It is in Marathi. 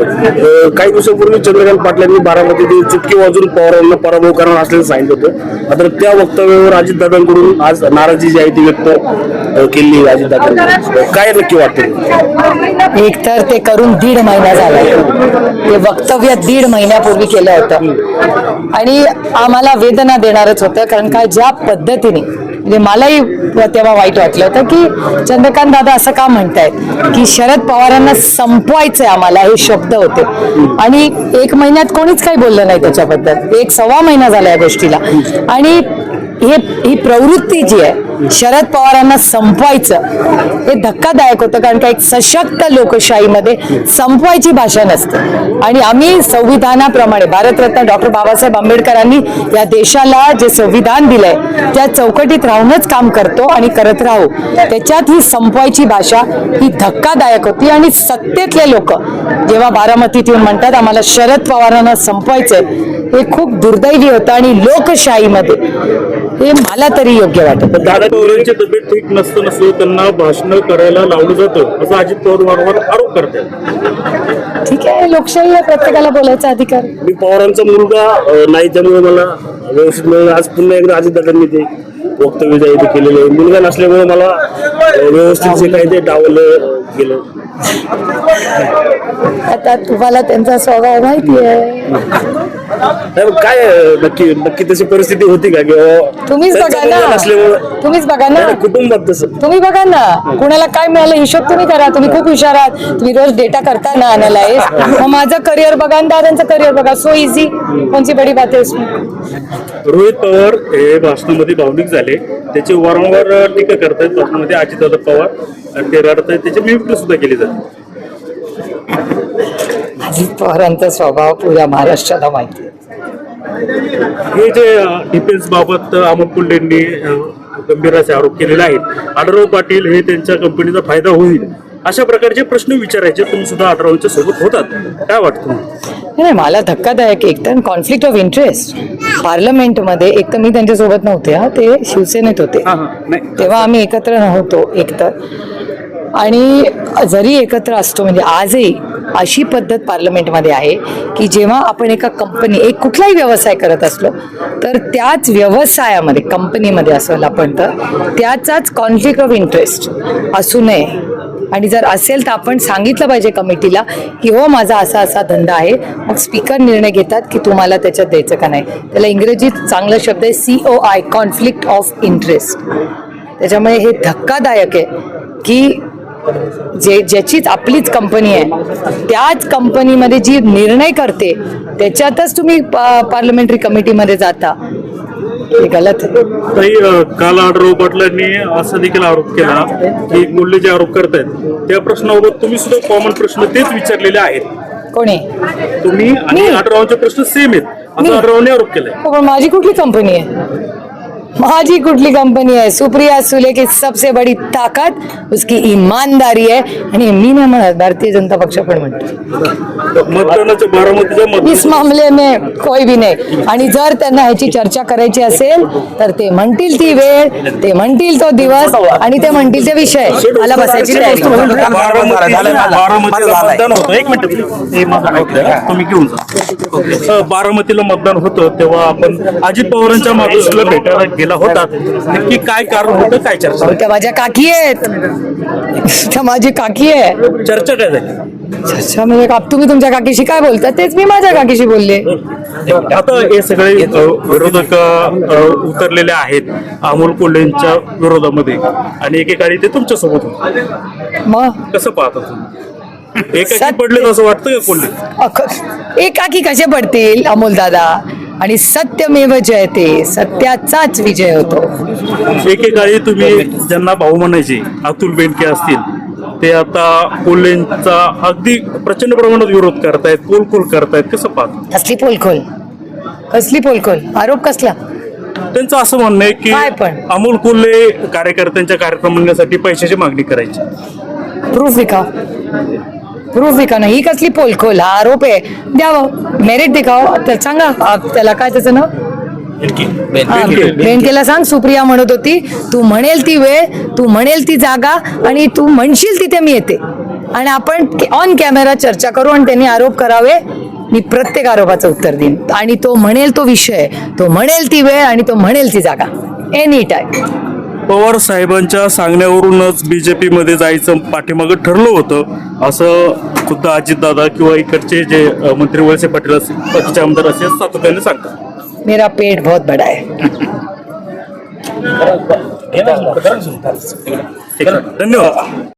काही दिवसापूर्वी चंद्रकांत पाटलांनी बारामतीतील चुटकी वाजून पवारांना पराभव करणार असल्याचं सांगितलं होतं. मात्र त्या वक्तव्यावर अजितदादांकडून आज नाराजी जी आहे ती व्यक्त अ, केली अजितदादांनी काय नक्की वाटते एक तर ते करून दीड महिना झाला. ते वक्तव्य दीड महिन्यापूर्वी केलं होतं. आणि आम्हाला वेदना देणारच होतं कारण का ज्या पद्धतीने म्हणजे मलाही तेव्हा वाईट वाटलं होतं की चंद्रकांत दादा असं का म्हणतायत? की शरद पवारांना संपवायचंय आम्हाला हे शब्द. होते. आणि एक महिन्यात कोणीच काही बोललं नाही त्याच्याबद्दल. एक सव्वा महिना झाला या गोष्टीला. आणि हे ही प्रवृत्ती जी आहे शरद पवारांना संपवायचं हे धक्कादायक होतं कारण का एक सशक्त लोकशाहीमध्ये संपवायची भाषा नसते. आणि आम्ही संविधानाप्रमाणे भारतरत्न डॉक्टर बाबासाहेब आंबेडकरांनी या देशाला जे संविधान दिलंय त्या चौकटीत राहूनच काम करतो आणि करत राहू. त्याच्यात ही संपवायची भाषा ही धक्कादायक होती आणि सत्तेतले लोक जेव्हा बारामतीत येऊन म्हणतात आम्हाला शरद पवारांना संपवायचंय. हे खूप दुर्दैवी होतं आणि लोकशाहीमध्ये. हे मला तरी योग्य वाटत. दादा पवारांची तब्येत ठीक नसतं नसलं त्यांना भाषण करायला लावलं जातं असं अजित पवार वारंवार आरोप करतात. ठीक आहे लोकशाही आहे प्रत्येकाला बोलायचा अधिकार. मी पवारांचा मुलगा नाही त्यामुळे मला व्यवस्थित मिळालं. आज पुन्हा एकदा अजितदादांनी ते वक्तव्य जे केलेलं आहे. मुलगा नसल्यामुळे मला व्यवस्थित जे काही ते डावलं गेलं. आता तुम्हाला त्यांचा स्वभाव माहिती आहे नाही, मग काय अ, नक्की नक्की तशी परिस्थिती होती का? किंवा तुम्हीच बघा त्यांचा ना. तुम्हीच बघा नाही, ना. नाही, कुटुंबात तसं. तुम्ही बघा ना. कुणाला काय मिळालं हिशोब तुम्ही करा. तुम्ही खूप हुशार आहात. तुम्ही रोज डेटा करता ना अनालाइज मग माझं करिअर बघा आणि दादांचं करिअर बघा. सो इझी कोणची बडी बात आहे इसमें? रोहित पवार हे भाषणामध्ये भावनिक झाले. त्याची वारंवार टीका करतायत. भाषणामध्ये अजितदादा पवार ते रडतायत. त्याची मिमिक्री सुद्धा केली जाते अजित पवारांचा स्वभाव पुऱ्या महाराष्ट्राला माहिती आहे. हे जे डिफेन्स बाबत अमोल कुलडेंनी अ, गंभीर असे आरोप केलेले आहेत. आढळराव पाटील हे त्यांच्या कंपनीचा फायदा होईल अशा प्रकारचे प्रश्न विचारायचे. तुम्ही सुद्धा आढळरावांच्या सोबत होतात. काय वाटतं नाही, मला धक्कादायक एक तर कॉन्फ्लिक्ट ऑफ इंटरेस्ट पार्लमेंटमध्ये एक तर मी त्यांच्यासोबत नव्हते हा ते शिवसेनेत होते. नाही. तेव्हा आम्ही एकत्र नव्हतो एकतर. आणि जरी एकत्र असतो म्हणजे आजही अशी पद्धत पार्लमेंटमध्ये आहे की जेव्हा आपण एका कंपनी एक कुठलाही व्यवसाय करत असलो तर त्याच व्यवसायामध्ये कंपनीमध्ये असेल आपण तर त्याचाच कॉन्फ्लिक्ट ऑफ इंटरेस्ट असू नये. आणि जर असेल तर आपण सांगितलं पाहिजे कमिटीला की हो माझा असा असा धंदा आहे. मग स्पीकर निर्णय घेतात की तुम्हाला त्याच्यात द्यायचं का नाही. त्याला इंग्रजीत चांगला शब्द आहे C O I conflict of interest त्याच्यामुळे हे धक्कादायक आहे की जे ज्याचीच आपलीच कंपनी आहे त्याच कंपनीमध्ये जी निर्णय करते त्याच्यातच तुम्ही पार्लमेंटरी कमिटीमध्ये जाता. हे गलत अ, काल आढळराव पाटलांनी असा देखील आरोप केला की मुल्ले जे आरोप करतायत त्या प्रश्नाबाबत तुम्ही सुद्धा कॉमन प्रश्न तेच विचारलेले आहेत. कोणी? तुम्ही आणि मी? आढळरावांचे प्रश्न सेम आहेत? असं आढळरावांनी आरोप केलाय. माझी कुठली कंपनी आहे? माझी कुठली कंपनी आहे? सुप्रिया सुले की सबसे बडी ताकद उसकी ईमानदारी आहे. आणि मी नाही म्हणत भारतीय जनता पक्ष पण म्हणतो. इस मामले में कोई भी नाही. आणि जर त्यांना ह्याची चर्चा करायची असेल तर ते म्हणतील ती वेळ ते म्हणतील तो दिवस आणि ते म्हणतील ते विषय. मला बसायची बारामतीला मतदान होतं. हे तेव्हा आपण अजित पवारांच्या मातोश्रीला भेटायला गेला होता. नक्की काय कारण होतं काय चर्चा? त्या माझ्या काकी आहेत. त्या माझी काकी आहे. चर्चा काय झाली? अच्छा म्हणजे का- तुम्ही तुमच्या काकीशी काय बोलता? तेच मी माझ्या काकीशी बोलले. आता हे सगळे अ, विरोधक अ, उतरलेले आहेत अमोल कोल्हेंच्या विरोधामध्ये. आणि एकेकाळी ते तुमच्यासोबत होते. मग? कसं पाहता तुम्ही? एकाकी पडले असं वाटतं का कोल्हे? अख- एकाकी कसे पडतील अमोल दादा? आणि सत्यमेव जयते सत्याचाच विजय होतो. एकेकाळी तुम्ही ज्यांना भाऊ म्हणायचे अतुल बेनके असतील ते आता कोल्हेंचा अगदी प्रचंड प्रमाणात विरोध करतायत पोलखोल करतायत कसं पाहत? कसली पोलखोल? कसली पोलखोल? आरोप कसला? त्यांचं असं म्हणणं आहे की काय पण? अमोल कोल्हे कार्यकर्त्यांच्या कार्यक्रम पैशाची मागणी करायची. प्रूफ विका प्रूफ नाही? ही कसली पोलखोल? हा आरोप आहे. द्यावं. मेरिट दिखाव. तर सांगा त्याला काय त्याचं नाव? हा, बेनकेला सांग. सुप्रिया म्हणत होती तू म्हणेल ती वेळ तू म्हणेल ती जागा आणि तू म्हणशील तिथे मी येते. आणि आपण ऑन कॅमेरा चर्चा करू आणि त्यांनी आरोप करावे. मी प्रत्येक आरोपाचं उत्तर देईन. आणि तो म्हणेल तो विषय. तो म्हणेल ती वेळ आणि तो म्हणेल ती जागा. एनी टाईम पवार साहेबांच्या सांगण्यावरूनच बीजेपी मध्ये जायचं पाठीमागं ठरलं होतं. असं खुद्द अजितदादा किंवा इकडचे जे मंत्री वळसे पाटील असतील बाकीचे आमदार असे सातत्याने सांगतात. मेरा पेट बहुत बड़ा है. आहे. धन्यवाद.